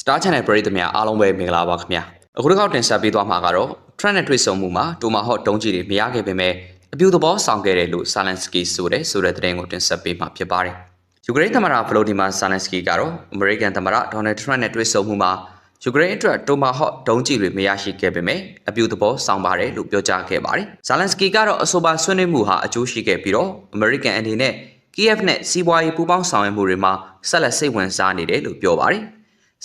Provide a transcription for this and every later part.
Star Channel ပရိသတ်များအားလုံးပဲမင်္ဂလာပါခင်ဗျာအခုတစ်ခေါက်တင်ဆက်ပေးသွားမှာကတော့ Trend နဲ့တွေ့ဆုံမှုမှာတိုမာဟော့တုံးကြီးတွေမရခဲ့ပေမဲ့အပြူသဘောဆောင်ခဲ့တယ်လို့ Zelensky ဆိုတဲ့ဆိုတဲ့သတင်းကိုတင်ဆက်ပေးမှာဖြစ်ပါတယ်ယူကရိန်းသမ္မတဗလိုဒီမာဇာလန်စကီကတော့အမေရိကန်သမ္မတဒေါ်နယ်ထရန့်နဲ့တွေ့ဆုံမှုမှာယူကရိန်းအတွက်တိုမာဟော့ဒုံးကျည်တွေမရရှိခဲ့ပေမဲ့အပြူသဘောဆောင်ပါတယ်လို့ပြောကြားခဲ့ပါတယ်။ဇာလန်စကီကတော့အဆိုပါဆွေးနွေးမှုဟာအကျိုးရှိခဲ့ပြီးတော့အမေရိကန်အနေနဲ့ကီယက်နဲ့စီးပွားရေးပူးပေါင်းဆောင်ရွက်မှုတွေမှာဆက်လက်စိတ်ဝင်စားနေတယ်လို့ပြောပါတယ်။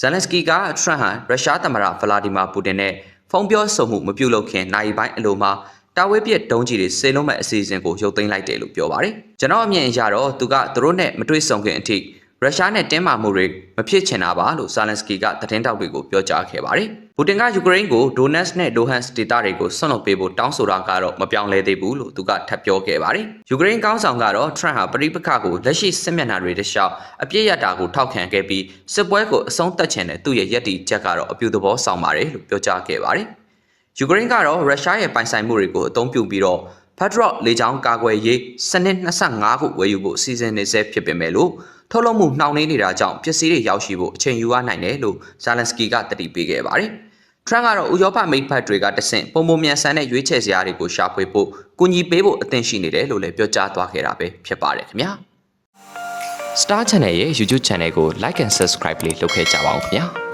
ဇာလန်စကီကထရန့်ဟာရုရှားသမ္မတဗလာဒီမာပူတင်နဲ့ဖုန်းပြောဆိုမှုမပြုလုပ်ခင်နိုင်ပိုင်းအလိုမှာတာဝဲပြက်ဒုံးကြီးတွေစေလုံးမဲ့အစီအစဉ်ကိုရုပ်သိမ်းလိုက်တယ်လို့ပြောပါတယ်။ကျွန်တော်အမြင်အရတော့သူကသူတို့နဲ့မတွေ့ဆုံခင်အထိ ရုရှားနဲ့တင်းမာမှုတွေမဖြစ်ချင်တာပါလို့ဇာလန်စကီကသတင်းတောက်တွေကိုပြောကြားခဲ့ပါတယ်။ပူတင်ကယူကရိန်းကိုဒိုနက်စ်နဲ့ဒိုဟန်စ်ဒေသတွေကိုဆွန့်လွတ်ပေးဖို့တောင်းဆိုတာကတော့မပြောင်းလဲသေးဘူးလို့သူကထပ်ပြောခဲ့ပါတယ်။ယူကရိန်းကောင်းဆောင်ကတော့ထရန့်ဟာပရိပခကိုလက်ရှိစစ်မျက်နှာတွေတခြားအပြစ်ရတာကိုထောက်ခံခဲ့ပြီးစစ်ပွဲကိုအဆုံးသတ်ချင်တဲ့သူ့ရဲ့ရည်တည်ချက်ကတော့အပြုသဘောဆောင်ပါတယ်လို့ပြောကြားခဲ့ပါတယ်။ယူကရိန်းကတော့ရုရှားရဲ့ပိုင်ဆိုင်မှုတွေကိုအသုံးပြုပြီးတော့ဖက်ဒရော့လေကြောင်းကာကွယ်ရေးစနစ်25ခုဝယ်ယူဖို့စီစဉ်နေဆဲဖြစ်ပေမဲ့လို့ ထုတ်လုပ်မှုနှောင့်နှေးနေတာကြောင့်ပစ္စည်းတွေရောက်ရှိဖို့အချိန်ယူရနိုင်တယ်လို့ဇာလန်စကီကတတိပေးခဲ့ပါတယ်။ထရန့်ကတော့ဥရောပမိတ်ဖက်တွေကတဆင့်ပုံပုံမြန်ဆန်တဲ့ရွေးချယ်စရာတွေကိုရှာဖွေဖို့ကူညီပေးဖို့အသင့်ရှိနေတယ်လို့လည်းပြောကြားသွားခဲ့တာပဲဖြစ်ပါတယ်ခင်ဗျာ။ Star Channel ရဲ့ YouTube Channel ကို Like and Subscribe လေးလုပ်ခဲ့ကြပါဦးခင်ဗျာ။